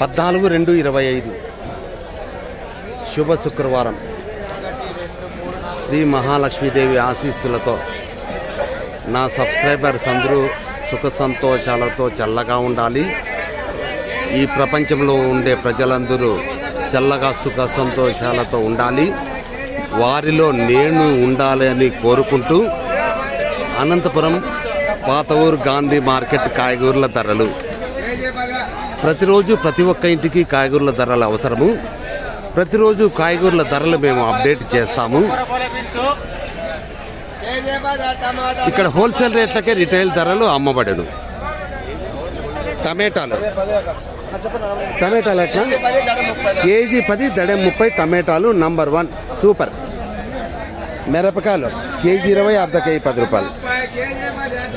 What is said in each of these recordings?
పద్నాలుగు రెండు ఇరవై ఐదు. శుభ శుక్రవారం. శ్రీ మహాలక్ష్మీదేవి ఆశీస్సులతో నా సబ్స్క్రైబర్స్ అందరూ సుఖ సంతోషాలతో చల్లగా ఉండాలి. ఈ ప్రపంచంలో ఉండే ప్రజలందరూ చల్లగా సుఖ సంతోషాలతో ఉండాలి. వారిలో నేను ఉండాలి అని కోరుకుంటూ అనంతపురం పాత ఊరు గాంధీ మార్కెట్ కాయగూరల ధరలు. ప్రతిరోజు ప్రతి ఒక్క ఇంటికి కాయగూరల ధరలు అవసరము. ప్రతిరోజు కాయగూరల ధరలు మేము అప్డేట్ చేస్తాము. ఇక్కడ హోల్సేల్ రేట్లకే రిటైల్ ధరలు అమ్మబడను. టమాటాలు. టమాటాలు ఎట్లా? కేజీ పది దడే ముప్పై టమాటాలు నంబర్ వన్. సూపర్. మిరపకాయలు కేజీ ఇరవై అర్ధ కేజీ పది రూపాయలు.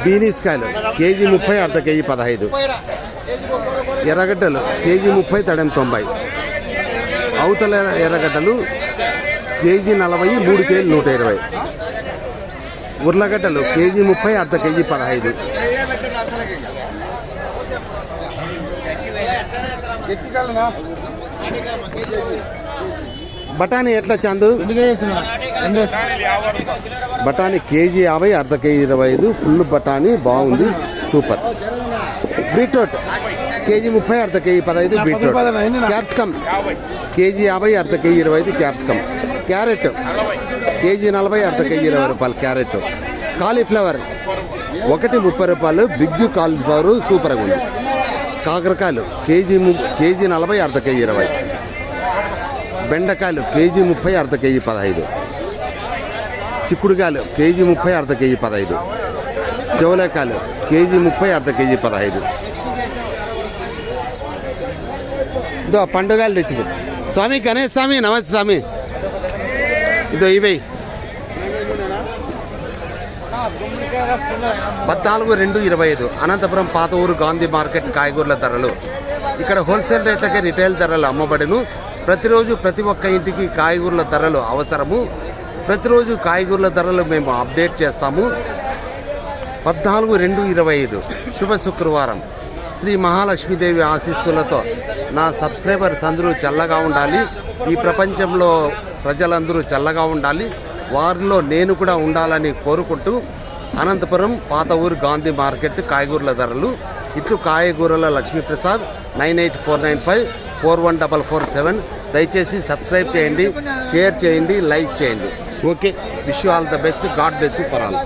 బీనీస్ కాయలు కేజీ ముప్పై అర్ధ కేజీ పదహైదు. ఎర్రగడ్డలు కేజీ ముప్పై తడెం తొంభై. అవతల ఎర్రగడ్డలు కేజీ నలభై మూడు కేజీ నూట ఇరవై. ఉర్లగడ్డలు కేజీ ముప్పై అర్ధ కేజీ పదహైదు. బఠానీ ఎట్లా చందు? బఠానీ కేజీ యాభై అర్ధ కేజీ ఇరవై ఐదు. ఫుల్ బఠానీ బాగుంది సూపర్. బీట్రూట్. కేజీ ముప్పై అర్ధ కేజీ పదహైదు బీట్రూట్. క్యాప్సికమ్ కేజీ యాభై అర్ధ కేజీ ఇరవై ఐదు క్యాప్సికమ్ క్యారెట్. కేజీ నలభై అర్ధ కేజీ ఇరవై రూపాయలు క్యారెట్. కాలీఫ్లవర్. ఒకటి ముప్పై రూపాయలు బిగ్ కాలీఫ్లవర్ సూపర్గా ఉంది. కాకరకాయలు కేజీ ము- కేజీ నలభై అర్ధ కేజీ ఇరవై. బెండకాయలు కేజీ ముప్పై అర్ధ కేజీ పదహైదు. చిక్కుడుకాయలు కేజీ ముప్పై అర్ధ కేజీ పదహైదు. చెవలకాయలు కేజీ ముప్పై అర్ధ కేజీ పదహైదు. ఇదో పండుగలు తెచ్చిపో. స్వామి గణేష్ స్వామి నమస్తే స్వామి. ఇదో ఇవే. పద్నాలుగు రెండు ఇరవై ఐదు అనంతపురం పాత ఊరు గాంధీ మార్కెట్ కాయగూరల ధరలు. ఇక్కడ హోల్సేల్ రేట్లకే రిటైల్ ధరలు అమ్మబడును. ప్రతిరోజు ప్రతి ఒక్క ఇంటికి కాయగూరల ధరలు అవసరము. ప్రతిరోజు కాయగూరల ధరలు మేము అప్డేట్ చేస్తాము. పద్నాలుగు రెండు ఇరవై ఐదు శుభ శుక్రవారం. శ్రీ మహాలక్ష్మీదేవి ఆశీస్సులతో నా సబ్స్క్రైబర్స్ అందరూ చల్లగా ఉండాలి. ఈ ప్రపంచంలో ప్రజలందరూ చల్లగా ఉండాలి. వారిలో నేను కూడా ఉండాలని కోరుకుంటూ అనంతపురం పాత ఊరు గాంధీ మార్కెట్ కాయగూరల ధరలు. ఇట్లు కాయగూరల Lakshmiprasad nine eight four nine five four one double four seven. దయచేసి సబ్స్క్రైబ్ చేయండి షేర్ చేయండి లైక్ చేయండి. Okay wish all the best. God bless for all.